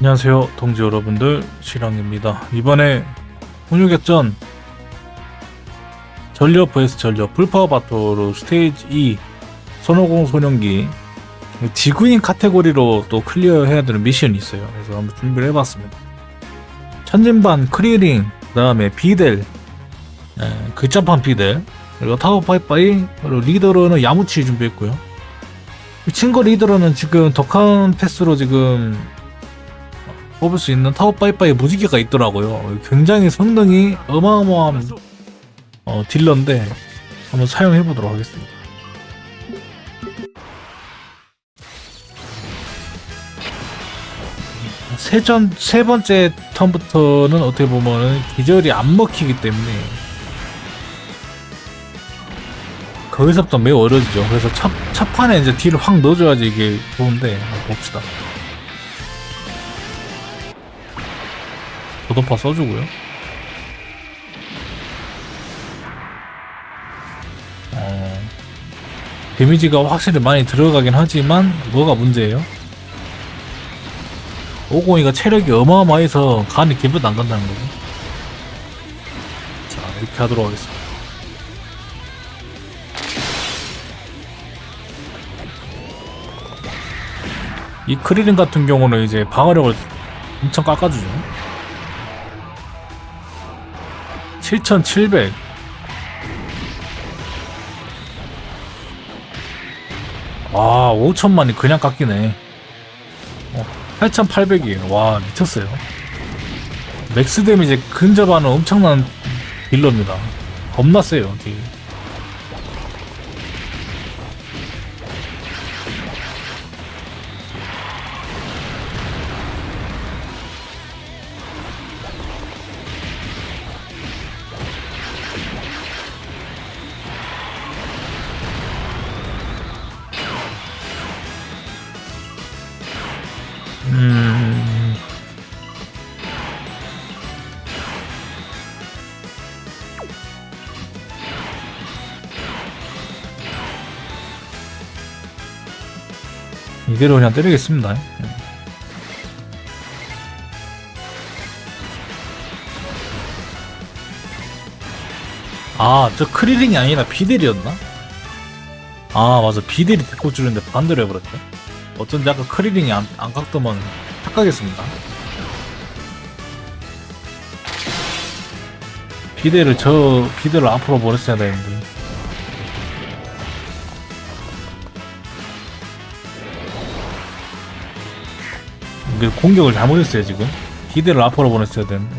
안녕하세요 동지 여러분들. 실황입니다. 이번에 훈육역전 전력 vs 전력 풀파워 바토로 스테이지 2 손오공 소년기 지구인 카테고리로 또 클리어 해야 되는 미션이 있어요. 그래서 한번 준비를 해봤습니다. 천진반 크리링 그 다음에 비델 에, 글자판 비델 그리고 타워 파이파이 그리고 리더로는 야무치 준비했고요. 이 친구 리더로는 지금 덕한 패스로 지금 뽑을 수 있는 타워 파이파이 무지개가 있더라고요. 굉장히 성능이 어마어마한 어, 딜러인데 한번 사용해 보도록 하겠습니다. 세전 세 번째 턴부터는 어떻게 보면은 기절이 안 먹히기 때문에 거기서부터 매우 어려지죠. 그래서 첫, 첫 판에 이제 딜을 확 넣어줘야지 이게 좋은데 봅시다. 도도파 써주고요. 어, 데미지가 확실히 많이 들어가긴 하지만 뭐가 문제예요? 502가 체력이 어마어마해서 간이 기분 안 간다는 거죠. 자 이렇게 하도록 하겠습니다. 이 크리링 같은 경우는 이제 방어력을 엄청 깎아주죠. 7,700. 와, 5천만이 그냥 깎이네. 어, 8,800이에요. 와, 미쳤어요. 맥스 데미지 근접하는 엄청난 딜러입니다. 겁나 세요, 딜. 음. 이대로 그냥 때리겠습니다. 아, 저 크리링이 아니라 비델이었나? 아, 맞아. 비델이 데리고 주는데 반대로 해버렸네. 어쩐지 아까 크리링이 안, 안 깎더만 착각했습니다. 비대를 저 비대를 앞으로 보냈어야 되는데. 이게 공격을 잘못했어요 지금. 비대를 앞으로 보냈어야 되는데.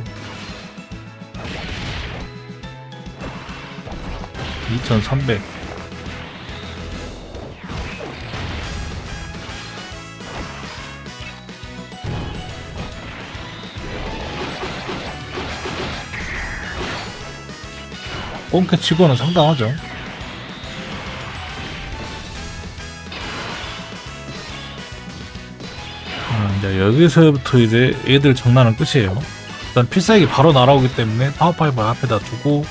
2300. 꽁캐 치고는 상당하죠. 음, 이제 여기서부터 이제 애들 장난은 끝이에요. 일단 필살기 바로 날아오기 때문에 파워파이브 앞에다 두고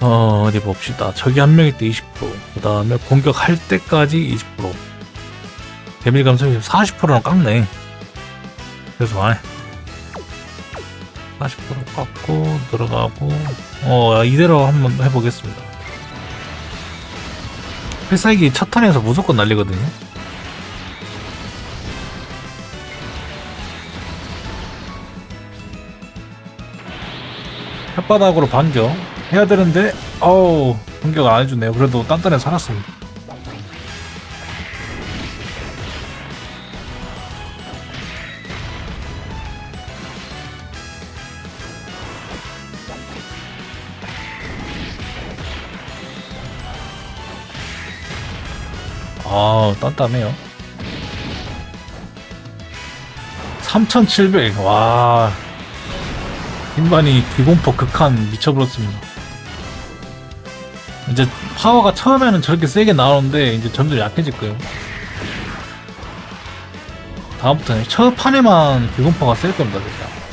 어 어디 봅시다. 저기 한 명일 때 20%, 그 다음에 공격할 때까지 20%. 데미지 감소율 40%는 깎네. 그래서 아 40% 깎고 들어가고 어 이대로 한번 해보겠습니다. 필살기 첫 턴에서 무조건 날리거든요. 혓바닥으로 반격 해야 되는데 어우 공격 안 해주네요. 그래도 단단해 살았습니다 아, 단단해요. 3700. 와. 흰반이 기공포 극한 미쳐버렸습니다. 이제 파워가 처음에는 저렇게 세게 나오는데 이제 점점 약해질 거예요. 다음부터는 첫 판에만 기공포가 셀 겁니다, 진짜.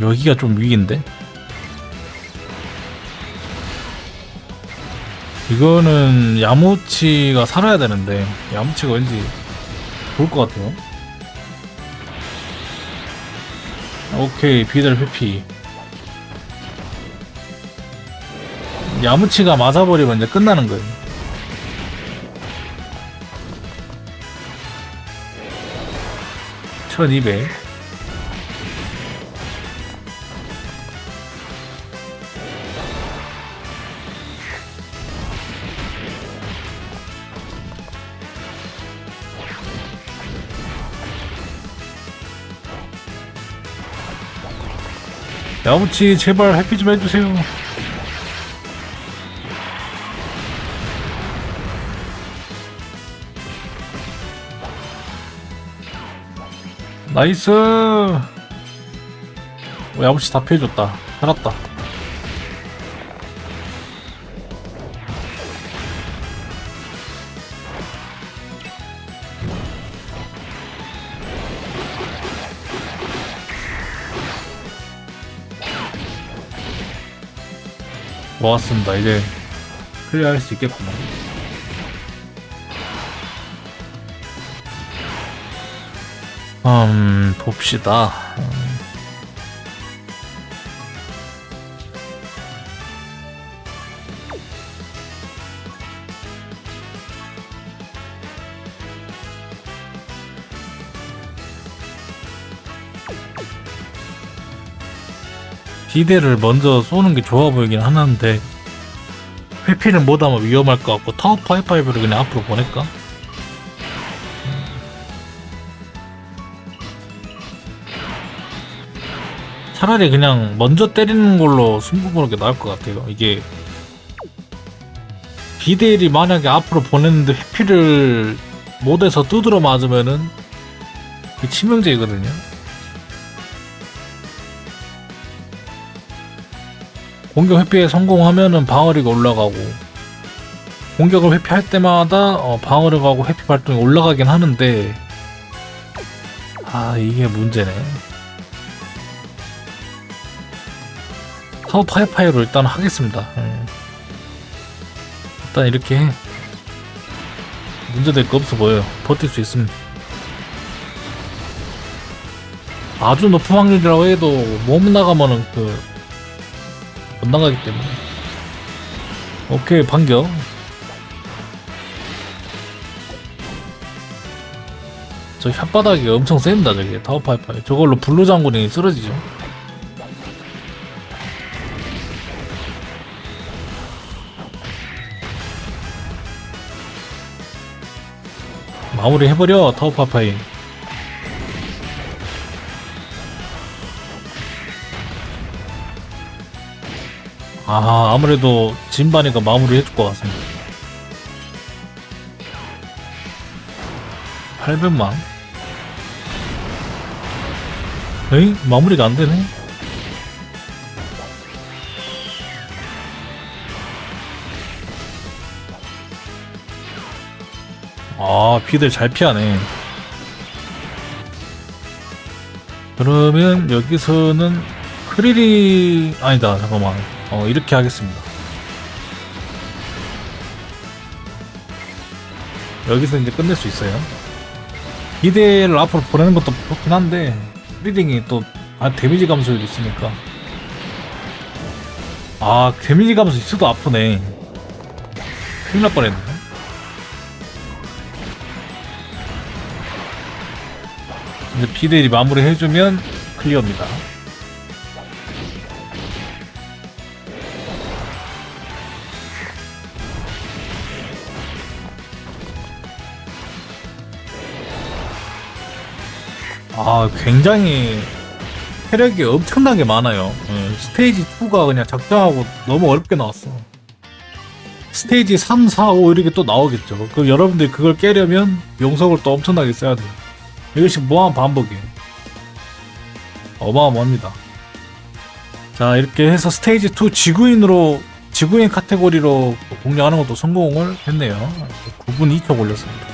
여기가 좀 위기인데? 이거는 야무치가 살아야 되는데 야무치가 왠지 좋을 것 같아요. 오케이 비들 회피. 야무치가 맞아버리면 이제 끝나는 거예요. 천이백. 야무치 제발 해피 좀 해주세요. 나이스. 어, 야무치 다 피해줬다. 살았다. 모았습니다. 이제 클리어할 수 있겠구나. 음, 봅시다. 음. 비대를 먼저 쏘는 게 좋아 보이긴 하는데 회피는 못하면 위험할 것 같고 타워 파이파이브를 그냥 앞으로 보낼까? 차라리 그냥 먼저 때리는 걸로 승부 보는 게 나을 것 같아요. 이게 비데일이 만약에 앞으로 보냈는데 회피를 못해서 두드러 맞으면은 그 치명제이거든요. 공격 회피에 성공하면은 방어력이 올라가고 공격을 회피할 때마다 어, 방어력하고 회피 발동이 올라가긴 하는데 아 이게 문제네. 타워 파이파이로 일단 하겠습니다. 예. 일단 이렇게 해. 문제될 거 없어 보여요. 버틸 수 있습니다. 아주 높은 확률이라고 해도 몸 나가면은 그 못 나가기 때문에. 오케이 반격. 저 혓바닥이 엄청 셉니다 저게 타워 파이파이. 저걸로 블루 장군이 쓰러지죠. 마무리 해버려 타워 파파이 아 아무래도 진반이가 마무리 해줄 것 같습니다. 800만? 에이 마무리가 안 되네. 아 피들 잘 피하네. 그러면 여기서는 크릴이 아니다 잠깐만. 어 이렇게 하겠습니다. 여기서 이제 끝낼 수 있어요. 기대를 앞으로 보내는 것도 좋긴 한데 크릴링이 또 아, 데미지 감소율이 있으니까. 아 데미지 감소 있어도 아프네. 큰일 날 뻔했네. 이제 비데일이 마무리 해주면 클리어입니다. 아, 굉장히 체력이 엄청나게 많아요. 예, 스테이지 2가 그냥 작정하고 너무 어렵게 나왔어. 스테이지 3, 4, 5 이렇게 또 나오겠죠. 그 여러분들이 그걸 깨려면 용석을 또 엄청나게 써야 돼요. 이것이 무한 반복이에요. 어마어마합니다. 자, 이렇게 해서 스테이지 2 지구인으로, 지구인 카테고리로 공략하는 것도 성공을 했네요. 9분 2초 걸렸습니다.